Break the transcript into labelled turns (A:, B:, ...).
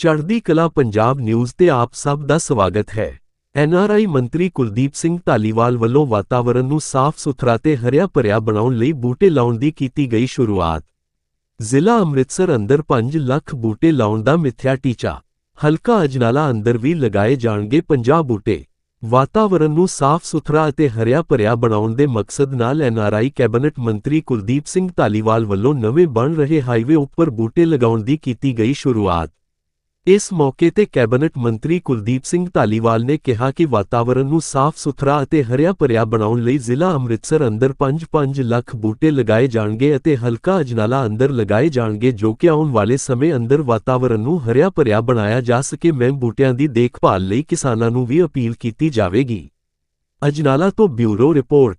A: ਚੜ੍ਹਦੀ ਕਲਾ ਪੰਜਾਬ ਨਿਊਜ਼ ਤੇ ਆਪ ਸਭ ਦਾ ਸਵਾਗਤ ਹੈ। ਐਨਆਰਆਈ ਮੰਤਰੀ ਕੁਲਦੀਪ ਸਿੰਘ ਧਾਲੀਵਾਲ ਵੱਲੋਂ ਵਾਤਾਵਰਣ ਨੂੰ ਸਾਫ਼ ਸੁਥਰਾ ਤੇ ਹਰਿਆ ਭਰਿਆ ਬਣਾਉਣ ਲਈ ਬੂਟੇ ਲਾਉਣ ਦੀ ਕੀਤੀ ਗਈ ਸ਼ੁਰੂਆਤ। ਜ਼ਿਲ੍ਹਾ ਅੰਮ੍ਰਿਤਸਰ ਅੰਦਰ 5 ਲੱਖ ਬੂਟੇ ਲਾਉਣ ਦਾ ਮਿੱਥਿਆ ਟੀਚਾ। ਹਲਕਾ ਅਜਨਾਲਾ ਅੰਦਰ ਵੀ ਲਗਾਏ ਜਾਣਗੇ 50 ਬੂਟੇ। ਵਾਤਾਵਰਣ ਨੂੰ ਸਾਫ਼ ਸੁਥਰਾ ਅਤੇ ਹਰਿਆ ਭਰਿਆ ਬਣਾਉਣ ਦੇ ਮਕਸਦ ਨਾਲ ਐਨਆਰਆਈ ਕੈਬਨਿਟ ਮੰਤਰੀ ਕੁਲਦੀਪ ਸਿੰਘ ਧਾਲੀਵਾਲ ਵੱਲੋਂ ਨਵੇਂ ਬਣ ਰਹੇ ਹਾਈਵੇ ਉੱਪਰ ਬੂਟੇ ਲਗਾਉਣ ਦੀ ਕੀਤੀ ਗਈ ਸ਼ੁਰੂਆਤ। ਇਸ ਮੌਕੇ ਤੇ ਕੈਬਨਿਟ ਮੰਤਰੀ ਕੁਲਦੀਪ ਸਿੰਘ ਧਾਲੀਵਾਲ ਨੇ ਕਿਹਾ ਕਿ ਵਾਤਾਵਰਣ ਨੂੰ ਸਾਫ਼ ਸੁਥਰਾ ਅਤੇ ਹਰਿਆ ਭਰਿਆ ਬਣਾਉਣ ਲਈ ਜ਼ਿਲ੍ਹਾ ਅੰਮ੍ਰਿਤਸਰ ਅੰਦਰ 5-5 ਲੱਖ ਬੂਟੇ ਲਗਾਏ ਜਾਣਗੇ ਅਤੇ ਹਲਕਾ ਅਜਨਾਲਾ ਅੰਦਰ ਲਗਾਏ ਜਾਣਗੇ ਜੋ ਕਿ ਆਉਣ ਵਾਲੇ ਸਮੇਂ ਅੰਦਰ ਵਾਤਾਵਰਣ ਨੂੰ ਹਰਿਆ ਭਰਿਆ ਬਣਾਇਆ ਜਾ ਸਕੇ। ਮੈਂ ਬੂਟਿਆਂ ਦੀ ਦੇਖਭਾਲ ਲਈ ਕਿਸਾਨਾਂ ਨੂੰ ਵੀ ਅਪੀਲ ਕੀਤੀ ਜਾਵੇਗੀ। ਅਜਨਾਲਾ ਤੋਂ ਬਿਊਰੋ ਰਿਪੋਰਟ।